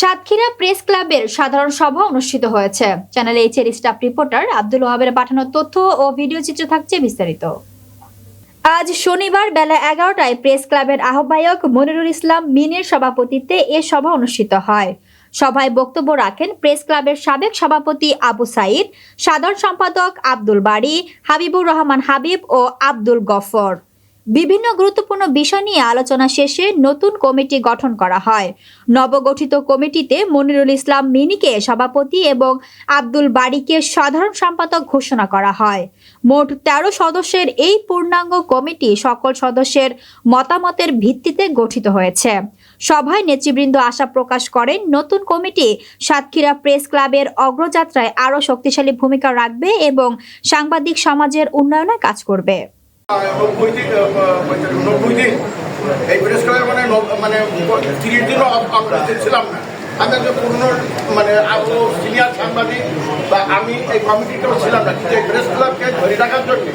Satkhira press ক্লাবের সাধারণ সভা অনুষ্ঠিত হয়েছে। চ্যানেল এইচ এর স্টাফ রিপোর্টার আব্দুল ওয়াহাবের পাঠানো তথ্য ও ভিডিও চিত্র থাকছে বিস্তারিত। আজ শনিবার বেলা এগারোটায় প্রেস ক্লাবের আহ্বায়ক মনিরুল ইসলাম মিনের সভাপতিত্বে এ সভা অনুষ্ঠিত হয়। সভায় বক্তব্য রাখেন প্রেস ক্লাবের সাবেক সভাপতি আবু সাইদ, সাধারণ সম্পাদক আব্দুল বাড়ি হাবিবুর রহমান হাবিব ও আব্দুল গফর। বিভিন্ন গুরুত্বপূর্ণ বিষয় নিয়ে আলোচনা শেষে নতুন কমিটি গঠন করা হয়। নবগঠিত কমিটিতে মনিরুল ইসলাম মিনিকে সভাপতি এবং আব্দুল বাড়িকে সাধারণ সম্পাদক ঘোষণা করা হয়। মোট তেরো সদস্যের এই পূর্ণাঙ্গ কমিটি সকল সদস্যের মতামতের ভিত্তিতে গঠিত হয়েছে। সভায় নেতৃবৃন্দ আশা প্রকাশ করেন, নতুন কমিটি সাতক্ষীরা প্রেস ক্লাবের অগ্রযাত্রায় আরও শক্তিশালী ভূমিকা রাখবে এবং সাংবাদিক সমাজের উন্নয়নে কাজ করবে। নব্বই দিন নব্বই মানে তিরিশ দিনও আম- আমরা ছিলাম না আমি একজন পূর্ণ মানে সিনিয়র সাংবাদিক বা আমি এই কমিটিতেও ছিলাম না কিন্তু এই প্রেস ক্লাবকে ধরে রাখার জন্য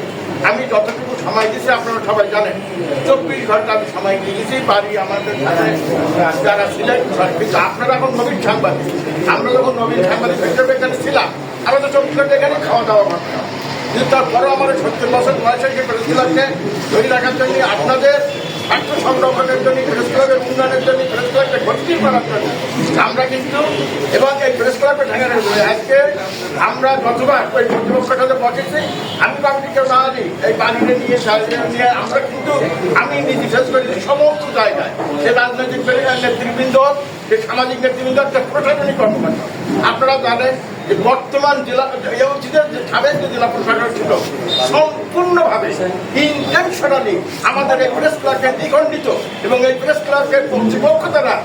আমি যতটুকু সময় দিয়েছি আপনারা সবাই জানেন চব্বিশ ঘণ্টা আমি সময় দিয়েছি বাড়ি আমাদের যারা ছিলেন কিন্তু আপনারা এখন নবীন সাংবাদিক আমরা যখন নবীন সাংবাদিক হিসেবে এখানে ছিলাম। আমরা তো চব্বিশ ঘণ্টা এখানে খাওয়া দাওয়া করতাম। কিন্তু তারপরেও আমাদের সত্তর বছর বয়সের যে প্রেস ক্লাবকে ধরে রাখার জন্য আপনাদের স্বার্থ সংরক্ষণের জন্য প্রেস ক্লাবের উন্নয়নের জন্য প্রেস ক্লাবকে ভর্তি করার জন্য আমরা কিন্তু এবং এই প্রেস ক্লাবকে ঢাকার জন্য আজকে আমরা গতবার ওই কর্তৃপক্ষের বসেছি, আমি কমিটিকে না দিই এই বাড়িতে নিয়ে নিয়ে আমরা কিন্তু আমি নিজে শেষ করেছি সমস্ত জায়গায়। সে রাজনৈতিক নেতৃবৃন্দ যে সামাজিক নেতৃবৃন্দ একটা প্রশাসনিক কর্মকর্তা আপনারা জানেন যে বর্তমান জেলা এই যে সাবেক যে জেলা প্রশাসক ছিল, সম্পূর্ণভাবে ইন্টেনশনালি আমাদের এই প্রেস ক্লাবকে দ্বিখণ্ডিত এবং এই প্রেস ক্লাবকে কর্তৃপক্ষ দ্বারা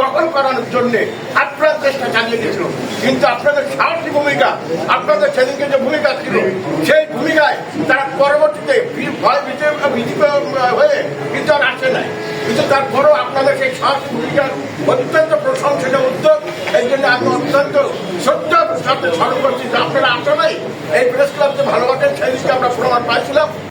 দখল করানোর জন্য আপ্রাণ চেষ্টা চালিয়ে গেছিল। কিন্তু আপনাদের সাহসী ভূমিকা, আপনাদের সেদিনকে যে ভূমিকা ছিল কিন্তু তারপরেও আপনাদের সেই ভূমিকার অত্যন্ত প্রশংসিত উদ্যোগ, এই জন্য আমি অত্যন্ত শ্রদ্ধার সাথে স্মরণ করছি যে আপনারা আসলেই এই প্রেস ক্লাবকে ভালোবাসেন সেই দিকে আমরা প্রমাণ পাইছিলাম।